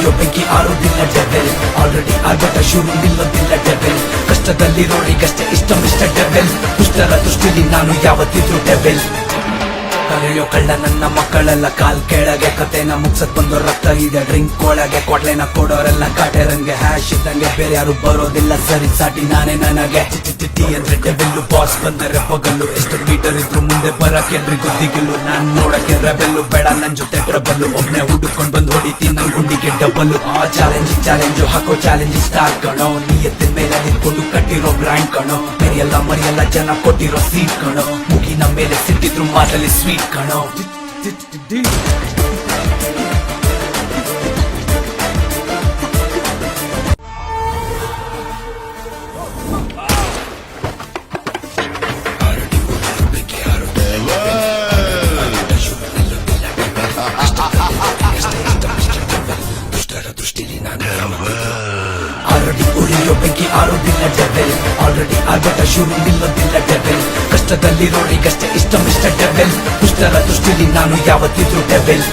ಉರಿಯೋ ಬೆಂಕಿ ಆರೋದಿಲ್ಲ ಡೆವೆಲ್ ಆಲ್ರೆಡಿ ಆಗಟ ಶುರು ನಿಲ್ಲೋದಿಲ್ಲ ಡೆವೆಲ್ ಕಷ್ಟದಲ್ಲಿರೋರಿಗಷ್ಟೇ ಇಷ್ಟ ಮಿಷ್ಟ ಡೆವೆಲ್ ದುಷ್ಟರ ದೃಷ್ಟಿಲಿ ನಾನು ಯಾವತ್ತಿದ್ರು ಡೆವೆಲ್ ಕರೆಯೋ ಕಳ್ಳ ನನ್ನ ಮಕ್ಕಳೆಲ್ಲ, ಕಾಲ್ ಕೆಳಗೆ ಕತೆನ ಮುಗ್ಸತ್ ಬಂದು ರಕ್ತ ಇದೆ. ಡ್ರಿಂಕ್ ಒಳಗೆ ಕೊಡ್ಲೆನ ಕೊಡೋರೆಲ್ಲ ಕಾಟೆರಂಗೆ ಹ್ಯಾಶ್ ಇದ್ದಂಗೆ ಬೇರೆ ಯಾರು ಬರೋದಿಲ್ಲ. ಸರಿ, ಸಾಟಿ ನಾನೇ ನನಗೆ. ಟಿ ಅಂದ್ರೆ ಡೆಬೆಲ್ಲು ಬಾಸ್ ಬಂದರೆ ಹೋಗಲು ಎಷ್ಟು ಮೀಟರ್ ಇದ್ರು ಮುಂದೆ ಬರಕ್ಕೆ ಎಲ್ರಿಗೂ ನಾನು ನಾನ್ ನೋಡಕ್ಕೆ ರೆಬೆಲ್ಲು ಬೇಡ ನನ್ ಜೊತೆ ಟ್ರಬಲ್ಲು ಒಬ್ನೇ ಹುಡುಕೊಂಡ್ ಹೊಡಿತೀನಿ ಗುಂಡಿಗೆ ಡಬಲ್ ಆ ಚಾಲೆಂಜ್ ಚಾಲೆಂಜ್ ಹಾಕೋ ಚಾಲೆಂಜ್ ಸ್ಟಾರ್ ಕಣೋ. ನಿಯತ್ತಿನ ಮೇಲೆ ನಿಂತ್ಕೊಂಡು ಕಟ್ಟಿರೋ ಬ್ರ್ಯಾಂಡ್ ಕಣೋ. ಮರಿಯಲ್ಲ ಮರಿಯಲ್ಲ ಜನ ಕೊಟ್ಟಿರೋ ಸೀಟ್ ಕಣೋ. ಮುಗಿನ ಮೇಲೆ ಸಿಟ್ಟಿದ್ರು ಮಾತಲ್ಲಿ ಸ್ವೀಟ್ ಕಣೋ. ಆಲ್ರೆಡಿ ಉರಿಯೋ ಬೆಂಕಿ ಆರೋದಿಲ್ಲ ಡೆವೆಲ್ ಆಲ್ರೆಡಿ ಆಗಟ ಶುರು ಕಷ್ಟದಲ್ಲಿ ಡೆವೆಲ್ ಕಷ್ಟ ಇಷ್ಟ ಮಿಸ್ಟರ್ ಡೆವೆಲ್ ದುಷ್ಟರ ದೃಷ್ಟಿಲಿ ನಾನು ಯಾವತ್ತಿದ್ರು ಡೆವೆಲ್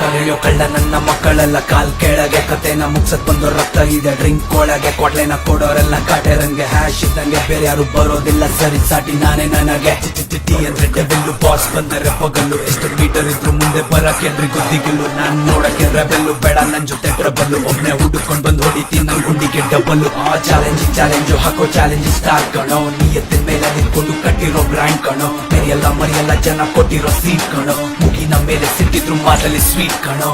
ಕರೆಯೋ ಕಳ್ಳ ನನ್ನ ಮಕ್ಕಳೆಲ್ಲ ಕಾಲ್ ಕೆಳಗೆ ಕತೆನ ಮುಗ್ಸಕ್ ಬಂದು ರಕ್ತ ಇದೆ. ಡ್ರಿಂಕ್ ಒಳಗೆ ಕೊಡ್ಲೆನ ಕೊಡೋರೆಲ್ಲ ಕಾಟೆರಂಗೆ. ಹ್ಯಾಶ್ ಇದ್ದಂಗೆ ಬೇರೆ ಯಾರು ಬರೋದಿಲ್ಲ. ಸರಿ ಸಾಟಿ ನಾನೇ ನನಗೆ. ಟಿ ಟಿ ಟಿ ಟಿ ಅಂದ್ರೆ ಬಾಸ್ ಬಂದರೆ ಹೋಗಲು ಎಷ್ಟು ಮೀಟರ್ ಇದ್ರು ಮುಂದೆ ಬರಕ್ಕೆ ಅಂದ್ರೆ ದಿಗಿಲು ನಾನ್ ನೋಡಕ್ಕೆ ರೆಬೆಲ್ಲು ಬೇಡ, ನನ್ ಜೊತೆ ಬಲ್ಲು ಒಬ್ನೇ ಹುಡುಕೊಂಡ್ ಬಂದು ಹೊಡಿತೀನಿ, ನನ್ ಗುಂಡಿಗೆ ಡಬ್ಬಲ್ಲು ಆ ಚಾಲೆಂಜ್ ಚಾಲೆಂಜು ಹಾಕೋ ಚಾಲೆಂಜ್ ಸ್ಟಾರ್ ಕಣೋ. ನಿಯತ್ತಿನ ಮೇಲೆ ನಿಂತ್ಕೊಂಡು ಕಟ್ಟಿರೋ ಬ್ರ್ಯಾಂಡ್ ಕಣೋ. ಮರಿಯಲ್ಲ ಮರಿಯಲ್ಲ, ಜನ ಕೊಟ್ಟಿರೋ ಸೀಟ್ ಕಣೋ. ಮುಗಿನ ಮೇಲೆ ಸಿಟ್ಟಿದ್ರು ಮಾತಲ್ಲಿ ಸ್ವೀಟ್ ಕಣೋ